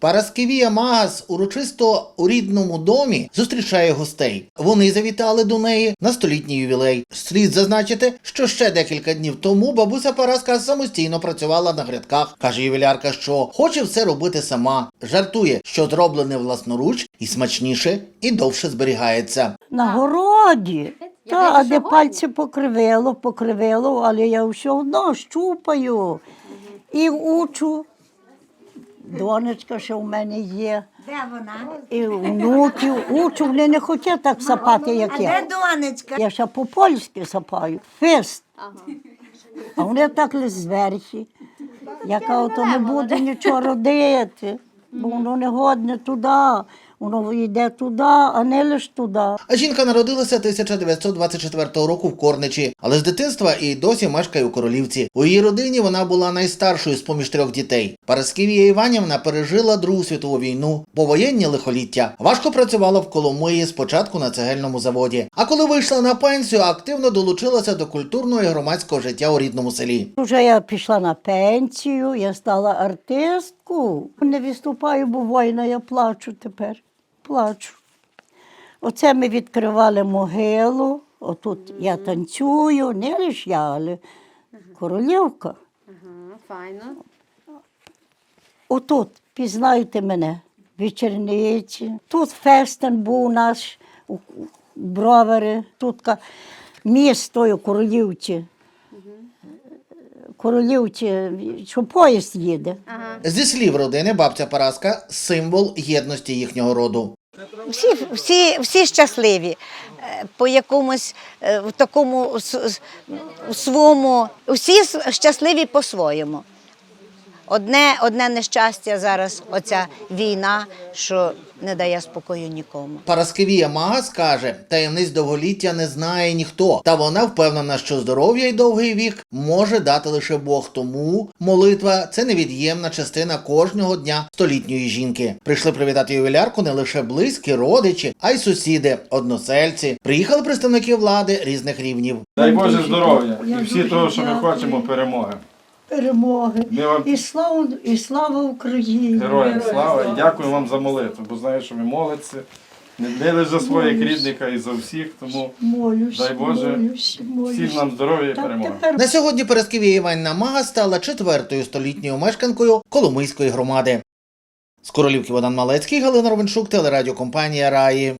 Параскевія Магас урочисто у рідному домі зустрічає гостей. Вони завітали до неї на столітній ювілей. Слід зазначити, що ще декілька днів тому бабуся Параска самостійно працювала на грядках. каже ювілярка, що хоче все робити сама. Жартує, що зроблене власноруч і смачніше, і довше зберігається. На городі. Та, а де пальці покривило, покривило, але я все одно щупаю і учу. Донечка ще в мене є. Де вона? І внуків учу, вони не хочуть так сапати, як А я. де донечка? Я ще по-польськи сапаю. Фест. А вони так лише зверхи. Я кажу, то не буде нічого родити, бо воно не годне туди, воно йде туди, а не лише туди. А жінка народилася 1924 року в Корничі, але з дитинства і досі мешкає у Королівці. У її родині вона була найстаршою з поміж трьох дітей. Параскевія Іванівна пережила Другу світову війну, повоєнні лихоліття. Важко працювала в Коломиї спочатку на цегельному заводі. А коли вийшла на пенсію, активно долучилася до культурного і громадського життя у рідному селі. Вже я пішла на пенсію, я стала артисткою. Не виступаю, бо воїна, я плачу тепер. Плачу. Оце ми відкривали могилу. Отут я танцюю, не лише я, але королівка. Файно. Отут, пізнайте мене, вечерниці. Тут фестен був наш у у бровари, тут місто королівці. Королівці, що поїзд їде. Ага. Зі слів родини, бабця Параска символ єдності їхнього роду. Всі, всі, всі щасливі е, по якомусь е, в такому в своєму, всі щасливі по-своєму. Одне, одне нещастя зараз, оця війна, що не дає спокою нікому. Параскевія Магас каже, таємниць довголіття не знає ніхто, та вона впевнена, що здоров'я й довгий вік може дати лише Бог. Тому молитва це невід'ємна частина кожного дня столітньої жінки. Прийшли привітати ювілярку не лише близькі, родичі, а й сусіди, односельці. Приїхали представники влади різних рівнів. Дай Боже здоров'я і всі того, що ми хочемо, перемоги. Перемоги. Ми вам І слава, і слава Україні! героям слава і дякую вам за молитву, бо знаю, що ви молитеся. Не не лише за своїх рідника і за всіх, тому Молюсь, Дай Боже, молюсь, молюсь. всім нам здоров'я і Так перемоги. тепер На сьогодні Параскевія Іванівна Мага стала четвертою столітньою мешканкою Коломийської громади. З королівки Богдан Малецький, Галина Ровеншук, телерадіокомпанія Раї.